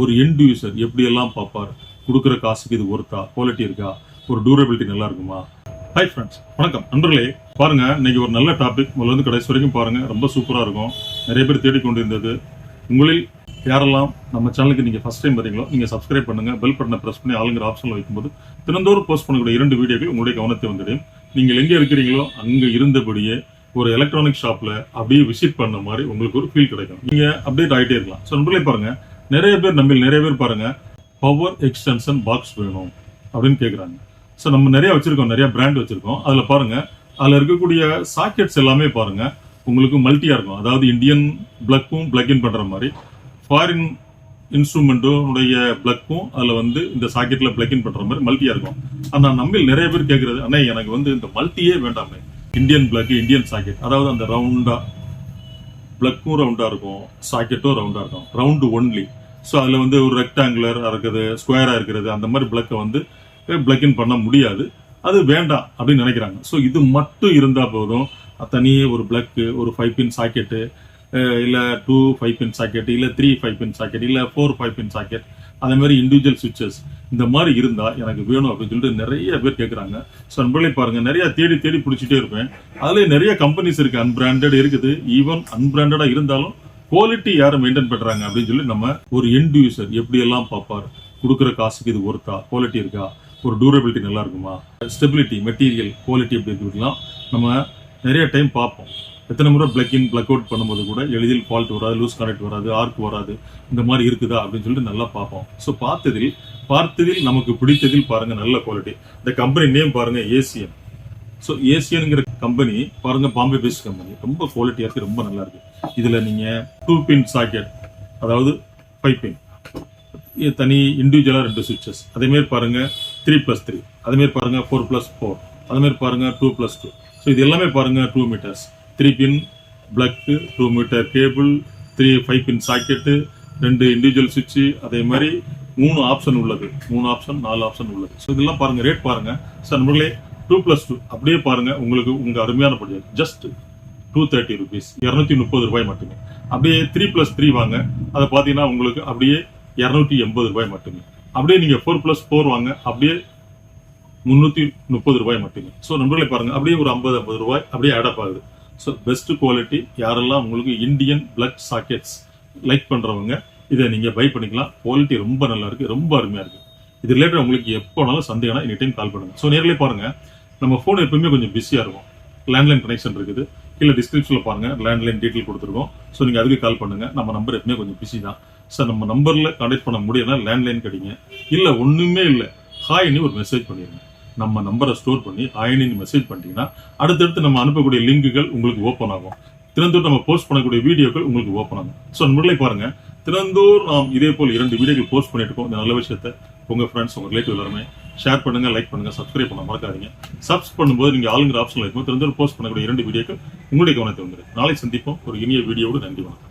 ஒரு எண்ட் எப்படியெல்லாம் பார்ப்பார்? கொடுக்குற காசுக்கு இது ஒர்த்தா குவாலிட்டி இருக்கா? ஒரு டூரபிலிட்டி நல்லா இருக்குமா? ஹாய் ஃப்ரெண்ட்ஸ் வணக்கம். நண்பர்களே பாருங்க இன்னைக்கு ஒரு நல்ல டாபிக் முதல்ல இருந்து கடைசி வரைக்கும் பாருங்க. ரொம்ப சூப்பரா இருக்கும். நிறைய பேர் தேடிக்கொண்டிருந்தது உங்களில் யாரெல்லாம் நம்ம சேனலுக்கு நீங்க ஃபர்ஸ்ட் டைம் வரீங்களோ நீங்க சப்ஸ்கிரைப் பண்ணுங்க. பெல் பட்டனை பிரஸ் பண்ணி ஆளுங்கிற ஆப்ஷன்ல வைக்கும்போது தினந்தோறும் போஸ்ட் பண்ணக்கூடிய இரண்டு வீடியோக்கள் உங்களுடைய கவனத்தை வந்துடும். நீங்கள் எங்கே இருக்கிறீங்களோ அங்கே இருந்தபடியே ஒரு எலக்ட்ரானிக் ஷாப்ல அப்படியே விசிட் பண்ண மாதிரி உங்களுக்கு ஒரு ஃபீல் கிடைக்கும். நீங்க அப்டேட் ஆகிட்டே இருக்கலாம். ஸோ நண்பர்களே பாருங்க நிறைய பேர் நம்ம நிறைய பேர் பாருங்க பவர் எக்ஸ்டென்ஷன் பாக்ஸ் வேணும் அப்படின்னு கேட்குறாங்க ஸோ நம்ம நிறைய வச்சிருக்கோம் நிறைய பிராண்ட் வச்சிருக்கோம். அதில் பாருங்க அதுல இருக்கக்கூடிய சாக்கெட்ஸ் எல்லாமே பாருங்க உங்களுக்கு மல்டியா இருக்கும். அதாவது இந்தியன் பிளக்கும் பிளக் இன் பண்ற மாதிரி. ஃபாரின் இன்ஸ்ட்ருமெண்ட்டுடைய பிளக்கும் அதில் வந்து இந்த சாக்கெட்ல பிளக் இன் பண்ற மாதிரி மல்டியா இருக்கும். ஆனால் நம்ம நிறைய பேர் கேட்குறது ஆனால் எனக்கு வந்து இந்த மல்டியே வேண்டாமே. இந்தியன் பிளக் இந்தியன் சாக்கெட் அதாவது அந்த ரவுண்டா பிளக்கும் ரவுண்டாக இருக்கும் சாக்கெட்டும் ரவுண்டாக இருக்கும். ரவுண்டு ஒன்லி ஸோ அதில் வந்து ஒரு ரெக்டாங்குலர் இருக்குது ஸ்கொயராக இருக்கிறது அந்த மாதிரி பிளக்கை வந்து பிளக் இன் பண்ண முடியாது. அது வேண்டாம் அப்படின்னு நினைக்கிறாங்க. ஸோ இது மட்டும் இருந்தால் போதும். தனியே ஒரு பிளக்கு ஒரு ஃபைவ் பின் சாக்கெட்டு இல்லை டூ ஃபைவ் பின் சாக்கெட் இல்லை த்ரீ ஃபைவ் பின் சாக்கெட் இல்லை ஃபோர் ஃபைவ் பின் சாக்கெட் அதே மாதிரி இண்டிவிஜுவல் சுவிச்சஸ் இந்த மாதிரி இருந்தால் எனக்கு வேணும் அப்படின்னு சொல்லிட்டு நிறைய பேர் கேட்குறாங்க ஸோ நண்பர்களே பாருங்கள் நிறையா தேடி தேடி பிடிச்சிட்டே இருப்பேன். அதுல நிறைய கம்பெனிஸ் இருக்குது அன்பிராண்டட் இருக்குது. ஈவன் அன்பிராண்டடாக இருந்தாலும் குவாலிட்டி யாரை மெயின்டைன் பண்ணுறாங்க அப்படின்னு சொல்லி நம்ம ஒரு எண்ட் யூசர் பார்ப்பார்? கொடுக்குற காசுக்கு இது ஒர்த்தா குவாலிட்டி இருக்கா? ஒரு டூரபிலிட்டி நல்லா இருக்குமா? ஸ்டெபிலிட்டி மெட்டீரியல் குவாலிட்டி எப்படி இருக்குலாம் நம்ம நிறைய டைம் பார்ப்போம். எத்தனை முறை பிளக் இன் பிளக் அவுட் பண்ணும்போது கூட எளிதில் ஃபால்ட் வராது லூஸ் கனெக்ட் வராது ஆர்க் வராது இந்த மாதிரி இருக்குதா அப்படின்னு சொல்லிட்டு நல்லா பார்ப்போம். ஸோ பார்த்ததில் பார்த்ததில் நமக்கு பிடித்ததில் பாருங்க நல்ல குவாலிட்டி இந்த கம்பெனி நேம் பாருங்க ஏசியன் ஸோ ஏசியனுங்கிற கம்பெனி பாருங்க பாம்பே பேஸ்ட் கம்பெனி ரொம்ப குவாலிட்டியாக இருக்குது ரொம்ப நல்லா இருக்கு. இதுல நீங்க டூ பின் சாக்கெட் அதாவது ஃபைவ் பின் தனி இண்டிவிஜுவலா ரெண்டு சுவிச்சஸ் அதே மாதிரி பாருங்க த்ரீ ப்ளஸ் த்ரீ அதே பாருங்கள் பாருங்க ஃபோர் பிளஸ் ஃபோர் அதேமாரி பாருங்கள் பாருங்க டூ ப்ளஸ் டூ ஸோ இது எல்லாமே பாருங்கள் two meters three pin plug two meter cable three five pin socket ரெண்டு இண்டிவிஜுவல் சுவிட்சு அதே மாதிரி மூணு ஆப்ஷன் உள்ளது. மூணு ஆப்ஷன் நாலு ஆப்ஷன் உள்ளது. ஸோ இதெல்லாம் பாருங்கள் ரேட் பாருங்கள் சார் நம்மளே டூ ப்ளஸ் டூ அப்படியே பாருங்கள் உங்களுக்கு உங்கள் அருமையான budget. Just two thirty rupees இரநூத்தி முப்பது ரூபாய் மட்டுமே. அப்படியே த்ரீ ப்ளஸ் த்ரீ வாங்க. அதை பார்த்தீங்கன்னா உங்களுக்கு அப்படியே இரநூத்தி எண்பது ரூபாய் மட்டுமே. அப்படியே நீங்கள் ஃபோர் ப்ளஸ் ஃபோர் வாங்க. அப்படியே முந்நூற்றி முப்பது ரூபாய் மட்டுமே ஸோ நண்பர்களை பாருங்கள் அப்படியே ஒரு ஐம்பது ஐம்பது ரூபாய் அப்படியே ஆடப் ஆகுது. ஸோ பெஸ்ட் குவாலிட்டி யாரெல்லாம் உங்களுக்கு இந்தியன் பிளட் சாக்கெட்ஸ் லைக் பண்ணுறவங்க இதை நீங்கள் பை பண்ணிக்கலாம். குவாலிட்டி ரொம்ப நல்லா இருக்குது ரொம்ப அருமையாக இருக்குது இது ரிலேட்டட் உங்களுக்கு எப்போனாலும் சந்தேகம்னா எனி டைம் கால் பண்ணுங்க. ஸோ நேரிலே பாருங்கள் நம்ம ஃபோன் எப்பவுமே கொஞ்சம் பிஸியாக இருக்கும். லேண்ட்லைன் கனெக்ஷன் இருக்குது. கீழே டிஸ்கிரிப்ஷனில் பாருங்கள் லேண்ட்லைன் டீட்டெயில் கொடுத்துருக்கோம். ஸோ நீங்கள் அதுக்கு கால் பண்ணுங்க. நம்ம நம்பர் எப்பவுமே கொஞ்சம் பிஸி தான். சார் நம்ம நம்பரில் கான்டாக்ட் பண்ண முடியலன்னா லேண்ட்லைன் கிடைங்க. இல்லை ஒன்றுமே இல்லை. ஹாய்னு ஒரு மெசேஜ் பண்ணிடுங்க நம்ம நம்பரை ஸ்டோர் பண்ணி அயனின்னு மெசேஜ் பண்ணிட்டீங்கன்னா அடுத்தடுத்து நம்ம அனுப்பக்கூடிய லிங்குகள் உங்களுக்கு ஓப்பன் ஆகும். தினந்தோறும் நம்ம போஸ்ட் பண்ணக்கூடிய வீடியோக்கள் உங்களுக்கு ஓப்பன் ஆகும். ஸோ நண்பர்களே பாருங்க. தினந்தோறும் நாம் இதே போல் இரண்டு வீடியோக்கள் போஸ்ட் பண்ணிட்டு இருக்கோம். இந்த நல்ல விஷயத்த உங்கள் ஃப்ரெண்ட்ஸ் உங்கள் ரிலேட்டிவ் எல்லாருமே ஷேர் பண்ணுங்க லைக் பண்ணுங்க சப்ஸ்கிரைப் பண்ண மறக்காதீங்க. சப்ஸ் பண்ணும்போது நீங்கள் ஆளுங்கிற ஆப்ஷன் இருக்கும். தினந்தோறும் போஸ்ட் பண்ணக்கூடிய இரண்டு வீடியோக்கள் உங்களுடைய கவனத்தை வந்துடும் நாளை சந்திப்போம். ஒரு இனிய வீடியோடு நன்றி வணக்கம்.